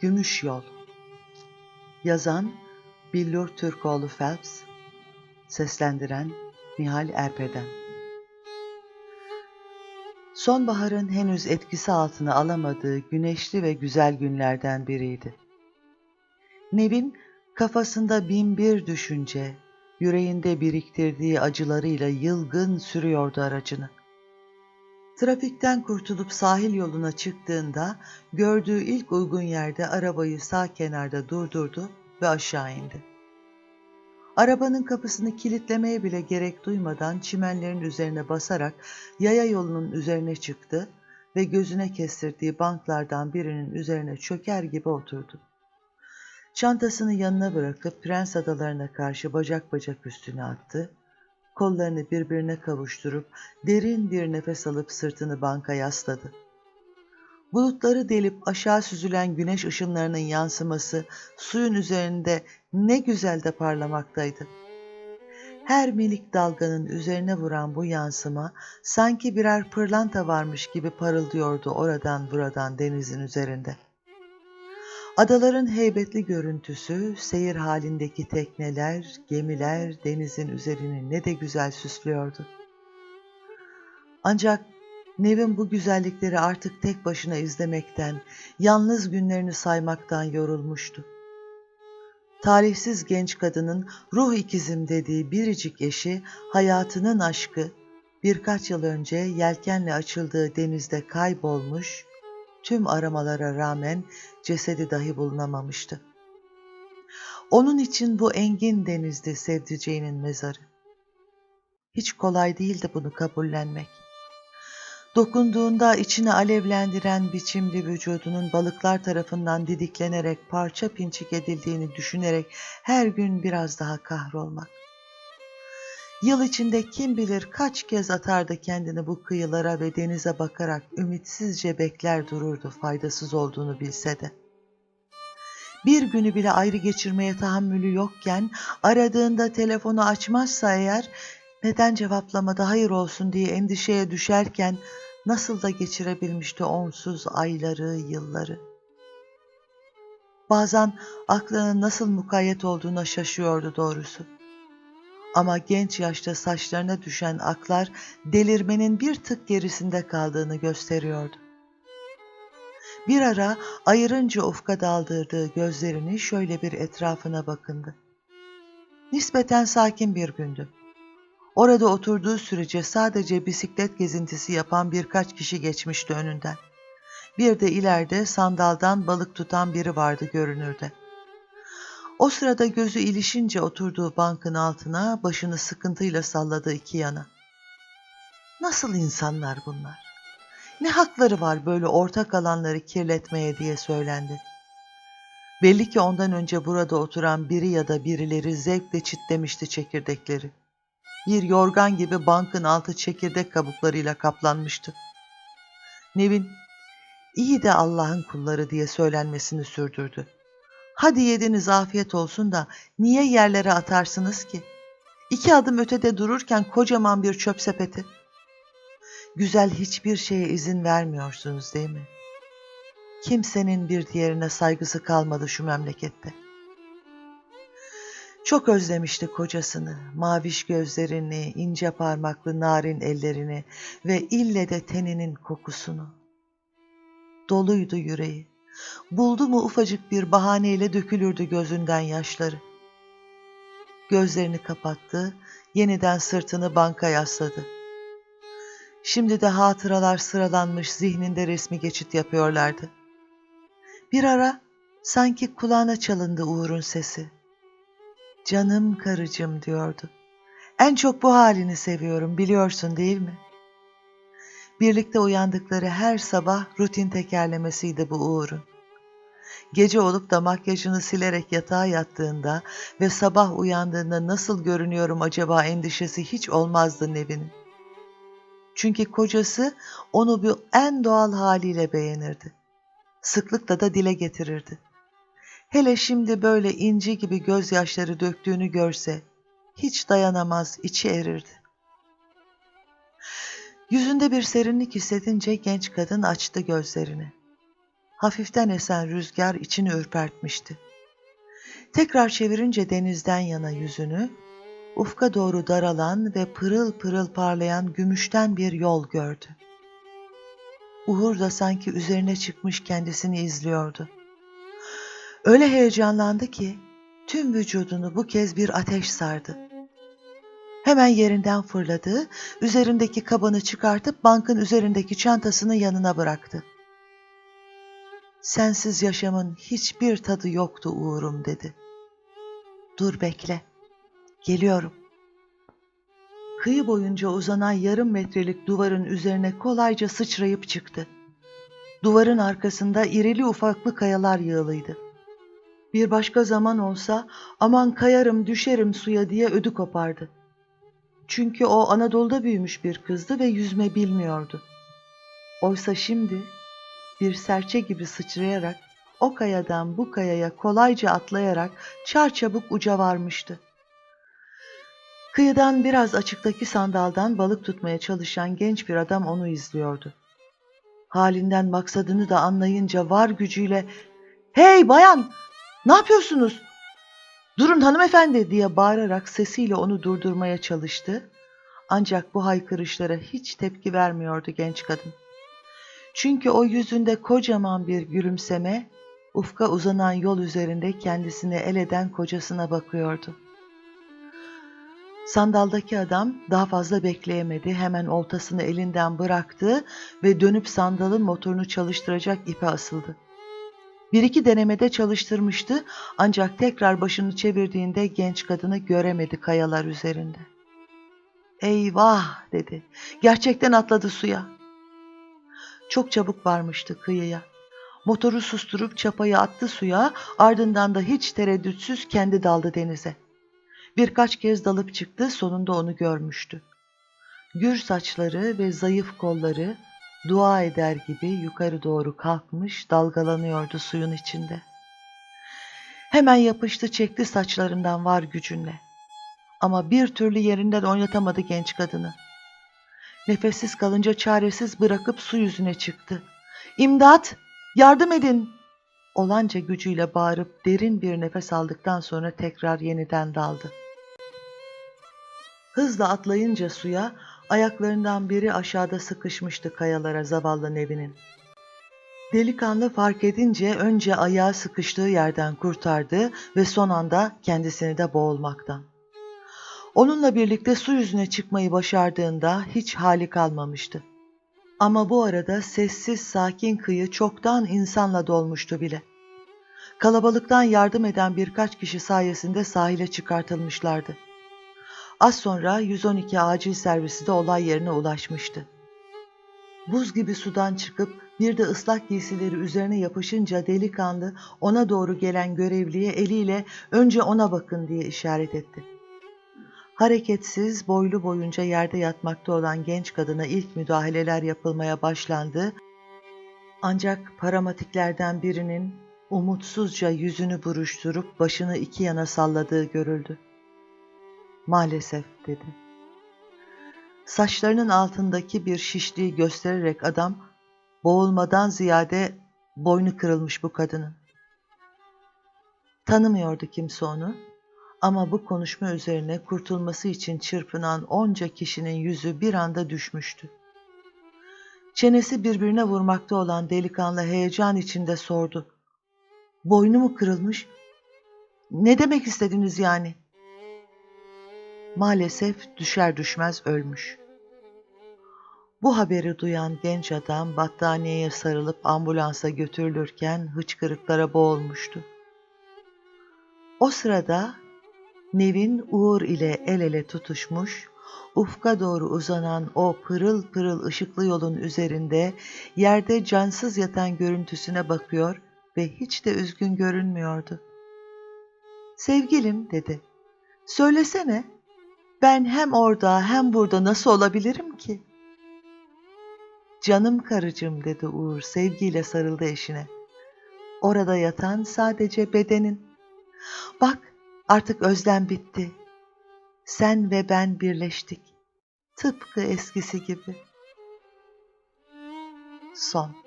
Gümüş Yol Yazan Billur Türkoğlu Phelps Seslendiren Nihal Erpeden Sonbaharın henüz etkisi altına alamadığı güneşli ve güzel günlerden biriydi. Nevin kafasında bin bir düşünce, yüreğinde biriktirdiği acılarıyla yılgın sürüyordu aracını. Trafikten kurtulup sahil yoluna çıktığında gördüğü ilk uygun yerde arabayı sağ kenarda durdurdu ve aşağı indi. Arabanın kapısını kilitlemeye bile gerek duymadan çimenlerin üzerine basarak yaya yolunun üzerine çıktı ve gözüne kestirdiği banklardan birinin üzerine çöker gibi oturdu. Çantasını yanına bırakıp Prens Adalarına karşı bacak bacak üstüne attı kollarını birbirine kavuşturup derin bir nefes alıp sırtını banka yasladı. Bulutları delip aşağı süzülen güneş ışınlarının yansıması suyun üzerinde ne güzel de parlamaktaydı. Her minik dalganın üzerine vuran bu yansıma sanki birer pırlanta varmış gibi parıldıyordu oradan buradan denizin üzerinde. Adaların heybetli görüntüsü, seyir halindeki tekneler, gemiler denizin üzerini ne de güzel süslüyordu. Ancak Nevin bu güzellikleri artık tek başına izlemekten, yalnız günlerini saymaktan yorulmuştu. Talihsiz genç kadının ruh ikizim dediği biricik eşi, hayatının aşkı, birkaç yıl önce yelkenle açıldığı denizde kaybolmuş, tüm aramalara rağmen cesedi dahi bulunamamıştı. Onun için bu engin denizde sevdiceğinin mezarı. Hiç kolay değildi bunu kabullenmek. Dokunduğunda içini alevlendiren biçimli vücudunun balıklar tarafından didiklenerek parça pinçik edildiğini düşünerek her gün biraz daha kahrolmak. Yıl içinde kim bilir kaç kez atardı kendini bu kıyılara ve denize bakarak ümitsizce bekler dururdu faydasız olduğunu bilse de. Bir günü bile ayrı geçirmeye tahammülü yokken aradığında telefonu açmazsa eğer neden cevaplamada hayır olsun diye endişeye düşerken nasıl da geçirebilmişti onsuz ayları, yılları. Bazen aklının nasıl mukayyet olduğuna şaşıyordu doğrusu. Ama genç yaşta saçlarına düşen aklar delirmenin bir tık gerisinde kaldığını gösteriyordu. Bir ara ayırınca ufka daldırdığı gözlerini şöyle bir etrafına bakındı. Nispeten sakin bir gündü. Orada oturduğu sürece sadece bisiklet gezintisi yapan birkaç kişi geçmişti önünden. Bir de ileride sandaldan balık tutan biri vardı görünürde. O sırada gözü ilişince oturduğu bankın altına başını sıkıntıyla salladı iki yana. Nasıl insanlar bunlar? Ne hakları var böyle ortak alanları kirletmeye diye söylendi. Belli ki ondan önce burada oturan biri ya da birileri zevkle çitlemişti çekirdekleri. Bir yorgan gibi bankın altı çekirdek kabuklarıyla kaplanmıştı. Nevin, iyi de Allah'ın kulları diye söylenmesini sürdürdü. Hadi yediniz afiyet olsun da niye yerlere atarsınız ki? İki adım ötede dururken kocaman bir çöp sepeti. Güzel hiçbir şeye izin vermiyorsunuz değil mi? Kimsenin bir diğerine saygısı kalmadı şu memlekette. Çok özlemişti kocasını, maviş gözlerini, ince parmaklı narin ellerini ve ille de teninin kokusunu. Doluydu yüreği. Buldu mu ufacık bir bahaneyle dökülürdü gözünden yaşları. Gözlerini kapattı, yeniden sırtını banka yasladı. Şimdi de hatıralar sıralanmış zihninde resmi geçit yapıyorlardı. Bir ara sanki kulağına çalındı Uğur'un sesi. Canım karıcığım diyordu. En çok bu halini seviyorum biliyorsun değil mi? Birlikte uyandıkları her sabah rutin tekerlemesiydi bu Uğur'un. Gece olup da makyajını silerek yatağa yattığında ve sabah uyandığında nasıl görünüyorum acaba endişesi hiç olmazdı Nevin'in. Çünkü kocası onu bu en doğal haliyle beğenirdi. Sıklıkla da dile getirirdi. Hele şimdi böyle inci gibi gözyaşları döktüğünü görse hiç dayanamaz, içi erirdi. Yüzünde bir serinlik hissedince genç kadın açtı gözlerini. Hafiften esen rüzgar içini ürpertmişti. Tekrar çevirince denizden yana yüzünü, ufka doğru daralan ve pırıl pırıl parlayan gümüşten bir yol gördü. Uğur da sanki üzerine çıkmış kendisini izliyordu. Öyle heyecanlandı ki tüm vücudunu bu kez bir ateş sardı. Hemen yerinden fırladı, üzerindeki kabanı çıkartıp bankın üzerindeki çantasını yanına bıraktı. Sensiz yaşamın hiçbir tadı yoktu Uğur'um dedi. Dur bekle, geliyorum. Kıyı boyunca uzanan yarım metrelik duvarın üzerine kolayca sıçrayıp çıktı. Duvarın arkasında irili ufaklı kayalar yığılıydı. Bir başka zaman olsa aman kayarım düşerim suya diye ödü kopardı. Çünkü o Anadolu'da büyümüş bir kızdı ve yüzme bilmiyordu. Oysa şimdi bir serçe gibi sıçrayarak o kayadan bu kayaya kolayca atlayarak çarçabuk uca varmıştı. Kıyıdan biraz açıktaki sandaldan balık tutmaya çalışan genç bir adam onu izliyordu. Halinden maksadını da anlayınca var gücüyle ''Hey bayan, ne yapıyorsunuz? Durun hanımefendi!'' diye bağırarak sesiyle onu durdurmaya çalıştı. Ancak bu haykırışlara hiç tepki vermiyordu genç kadın. Çünkü o yüzünde kocaman bir gülümseme, ufka uzanan yol üzerinde kendisini el eden kocasına bakıyordu. Sandaldaki adam daha fazla bekleyemedi. Hemen oltasını elinden bıraktı ve dönüp sandalın motorunu çalıştıracak ipe asıldı. Bir iki denemede çalıştırmıştı ancak tekrar başını çevirdiğinde genç kadını göremedi kayalar üzerinde. Eyvah dedi. Gerçekten atladı suya. Çok çabuk varmıştı kıyıya. Motoru susturup çapayı attı suya, ardından da hiç tereddütsüz kendi daldı denize. Birkaç kez dalıp çıktı, sonunda onu görmüştü. Gür saçları ve zayıf kolları dua eder gibi yukarı doğru kalkmış dalgalanıyordu suyun içinde. Hemen yapıştı çekti saçlarından var gücünle. Ama bir türlü yerinden oynatamadı genç kadını. Nefessiz kalınca çaresiz bırakıp su yüzüne çıktı. İmdat! Yardım edin! Olanca gücüyle bağırıp derin bir nefes aldıktan sonra tekrar yeniden daldı. Hızla atlayınca suya ayaklarından biri aşağıda sıkışmıştı kayalara zavallı Nevin'in. Delikanlı fark edince önce ayağı sıkıştığı yerden kurtardı ve son anda kendisini de boğulmaktan. Onunla birlikte su yüzüne çıkmayı başardığında hiç hali kalmamıştı. Ama bu arada sessiz sakin kıyı çoktan insanla dolmuştu bile. Kalabalıktan yardım eden birkaç kişi sayesinde sahile çıkartılmışlardı. Az sonra 112 acil servisi de olay yerine ulaşmıştı. Buz gibi sudan çıkıp bir de ıslak giysileri üzerine yapışınca delikanlı ona doğru gelen görevliye eliyle önce ona bakın diye işaret etti. Hareketsiz, boylu boyunca yerde yatmakta olan genç kadına ilk müdahaleler yapılmaya başlandı. Ancak paramatiklerden birinin umutsuzca yüzünü buruşturup başını iki yana salladığı görüldü. Maalesef dedi. Saçlarının altındaki bir şişliği göstererek adam boğulmadan ziyade boynu kırılmış bu kadının. Tanımıyordu kimse onu ama bu konuşma üzerine kurtulması için çırpınan onca kişinin yüzü bir anda düşmüştü. Çenesi birbirine vurmakta olan delikanlı heyecan içinde sordu. Boynu mu kırılmış? Ne demek istediniz yani? Maalesef düşer düşmez ölmüş. Bu haberi duyan genç adam battaniyeye sarılıp ambulansa götürülürken hıçkırıklara boğulmuştu. O sırada Nevin Uğur ile el ele tutuşmuş, ufka doğru uzanan o pırıl pırıl ışıklı yolun üzerinde yerde cansız yatan görüntüsüne bakıyor ve hiç de üzgün görünmüyordu. Sevgilim dedi. Söylesene, ben hem orada hem burada nasıl olabilirim ki? Canım karıcığım dedi Uğur sevgiyle sarıldı eşine. Orada yatan sadece bedenin. Bak artık özlem bitti. Sen ve ben birleştik. Tıpkı eskisi gibi. Son